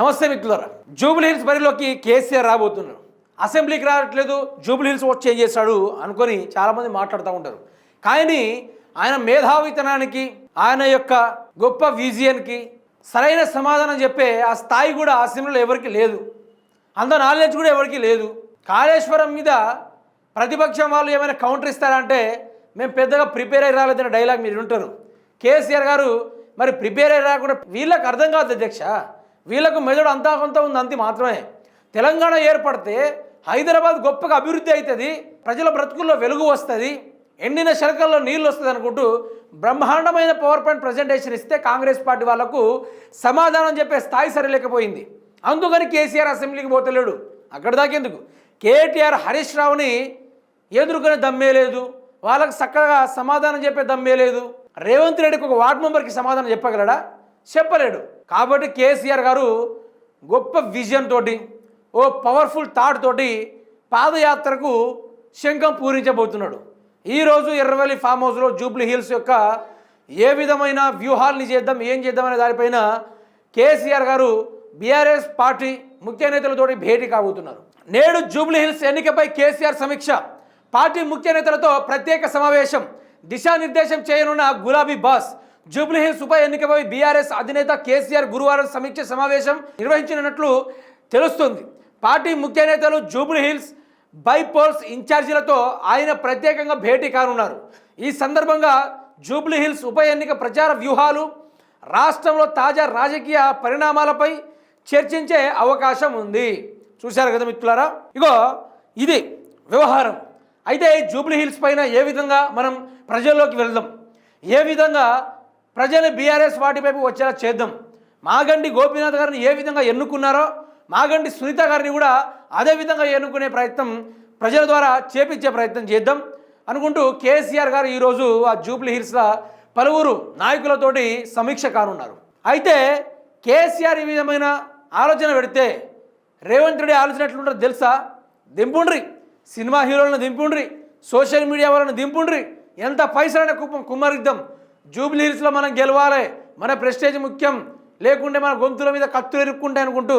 నమస్తే మిత్రులారా. జూబుల్ హిల్స్ బరిలోకి కేసీఆర్ రాబోతున్నారు. అసెంబ్లీకి రావట్లేదు జూబుల్ హిల్స్ ఓట్ చేంజ్ చేస్తాడు అనుకొని చాలామంది మాట్లాడుతూ ఉంటారు. కానీ ఆయన మేధావితనానికి ఆయన యొక్క గొప్ప విజియన్కి సరైన సమాధానం చెప్పే ఆ స్థాయి కూడా అసెంబ్లీలో ఎవరికి లేదు. అంత నాలెడ్జ్ కూడా ఎవరికి లేదు. కాళేశ్వరం మీద ప్రతిపక్షం వాళ్ళు ఏమైనా కౌంటర్ ఇస్తారంటే మేము పెద్దగా ప్రిపేర్ అయ్యి రాలేదన్న డైలాగ్ మీరు ఉంటారు కేసీఆర్ గారు మరి ప్రిపేర్ అయ్యి రాకుండా వీళ్ళకి అర్థం కాదు అధ్యక్ష. వీళ్ళకు మెదడు అంతా కొంత ఉంది అంతే మాత్రమే. తెలంగాణ ఏర్పడితే హైదరాబాద్ గొప్పగా అభివృద్ధి అవుతుంది ప్రజల బ్రతుకుల్లో వెలుగు వస్తుంది ఎండిన శరకల్లో నీళ్ళు వస్తుంది అనుకుంటూ బ్రహ్మాండమైన పవర్ పాయింట్ ప్రజెంటేషన్ ఇస్తే కాంగ్రెస్ పార్టీ వాళ్ళకు సమాధానం చెప్పే స్థాయి సరిలేకపోయింది. అందుకని కేసీఆర్ అసెంబ్లీకి పోతలేడు. అక్కడ దాకెందుకు కేటీఆర్ హరీష్ రావుని ఎదుర్కొనే దమ్మే లేదు. వాళ్ళకి చక్కగా సమాధానం చెప్పే దమ్మే లేదు. రేవంత్ రెడ్డికి ఒక వార్డు మెంబర్కి సమాధానం చెప్పగలడా? చెప్పలేడు. కాబట్టి కేసీఆర్ గారు గొప్ప విజన్ తోటి ఓ పవర్ఫుల్ థాట్ తోటి పాదయాత్రకు శంఖం పూరించబోతున్నాడు. ఈరోజు ఎర్రవల్లి ఫామ్ హౌస్లో జూబ్లీ హిల్స్ యొక్క ఏ విధమైన వ్యూహాలని చేద్దాం ఏం చేద్దాం అనే దానిపైన కేసీఆర్ గారు బీఆర్ఎస్ పార్టీ ముఖ్య నేతలతోటి భేటీ కాబోతున్నారు. నేడు జూబ్లీ హిల్స్ ఎన్నికపై కేసీఆర్ సమీక్ష. పార్టీ ముఖ్య నేతలతో ప్రత్యేక సమావేశం. దిశానిర్దేశం చేయనున్న గులాబీ బాస్ జూబ్లీ హిల్స్ ఉప ఎన్నికపై బీఆర్ఎస్ అధినేత కేసీఆర్ గురువారం సమీక్ష సమావేశం నిర్వహించనున్నట్లు తెలుస్తుంది. పార్టీ ముఖ్య నేతలు జూబ్లీహిల్స్ బైపోల్స్ ఇన్ఛార్జీలతో ఆయన ప్రత్యేకంగా భేటీ కానున్నారు. ఈ సందర్భంగా జూబ్లీహిల్స్ ఉప ఎన్నిక ప్రచార వ్యూహాలు రాష్ట్రంలో తాజా రాజకీయ పరిణామాలపై చర్చించే అవకాశం ఉంది. చూశారు కదా మిత్రులారా? ఇగో ఇది వ్యవహారం. అయితే జూబ్లీహిల్స్ జూబ్లీ హిల్స్ పైన ఏ విధంగా మనం ప్రజల్లోకి వెళ్దాం? ఏ విధంగా ప్రజలు బీఆర్ఎస్ పార్టీ వైపు వచ్చేలా చేద్దాం. మాగండి గోపీనాథ్ గారిని ఏ విధంగా ఎన్నుకున్నారో మాగండి సునీత గారిని కూడా అదే విధంగా ఎన్నుకునే ప్రయత్నం ప్రజల ద్వారా చేపించే ప్రయత్నం చేద్దాం అనుకుంటూ కేసీఆర్ గారు ఈరోజు ఆ జూబ్లీ హిల్స్లో పలువురు నాయకులతోటి సమీక్ష కానున్నారు. అయితే కేసీఆర్ ఈ విధమైన ఆలోచన పెడితే రేవంత్ రెడ్డి ఆలోచన ఎట్లుంటుందో తెలుసా? దింపుండ్రి. సినిమా హీరోలను దింపుండ్రి. సోషల్ మీడియా వాళ్ళని దింపుండ్రి. ఎంత పైసలైన కుప్పం కుమ్మరిద్దాం. జూబ్లీ హిల్స్లో మనం గెలవాలి. మన ప్రెస్టేజ్ ముఖ్యం. లేకుంటే మన గొంతుల మీద కత్తులు ఎరుక్కుంటే అనుకుంటూ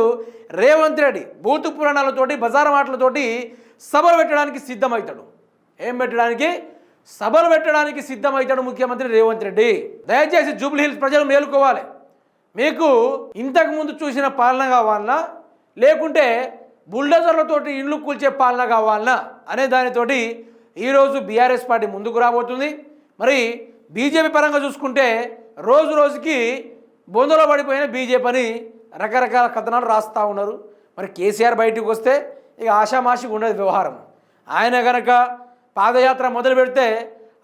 రేవంత్ రెడ్డి బూతు పురాణాలతోటి బజార్ మాటలతోటి సభలు పెట్టడానికి సిద్ధమవుతాడు. ఏం పెట్టడానికి? సభలు పెట్టడానికి సిద్ధమవుతాడు ముఖ్యమంత్రి రేవంత్ రెడ్డి. దయచేసి జూబ్లీహిల్స్ ప్రజలు మేలుకోవాలి. మీకు ఇంతకు ముందు చూసిన పాలన కావాలన్నా లేకుంటే బుల్డోజర్లతోటి ఇండ్లు కూల్చే పాలన కావాలన్నా అనే దానితోటి ఈరోజు బీఆర్ఎస్ పార్టీ ముందుకు రాబోతుంది. మరి బీజేపీ పరంగా చూసుకుంటే రోజు రోజుకి బొందలో పడిపోయిన బీజేపీ అని రకరకాల కథనాలు రాస్తూ ఉన్నారు. మరి కేసీఆర్ బయటకు వస్తే ఇక ఆషామాషిగా ఉండదు వ్యవహారం. ఆయన కనుక పాదయాత్ర మొదలు పెడితే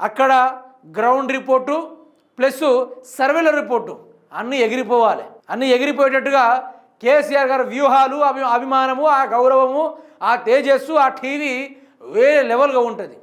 అక్కడ గ్రౌండ్ రిపోర్టు ప్లస్ సర్వేల రిపోర్టు అన్నీ ఎగిరిపోవాలి. అన్నీ ఎగిరిపోయేటట్టుగా కేసీఆర్ గారి వ్యూహాలు అభి అభిమానము ఆ గౌరవము ఆ తేజస్సు ఆ టీవీ వేరే లెవెల్గా ఉంటుంది.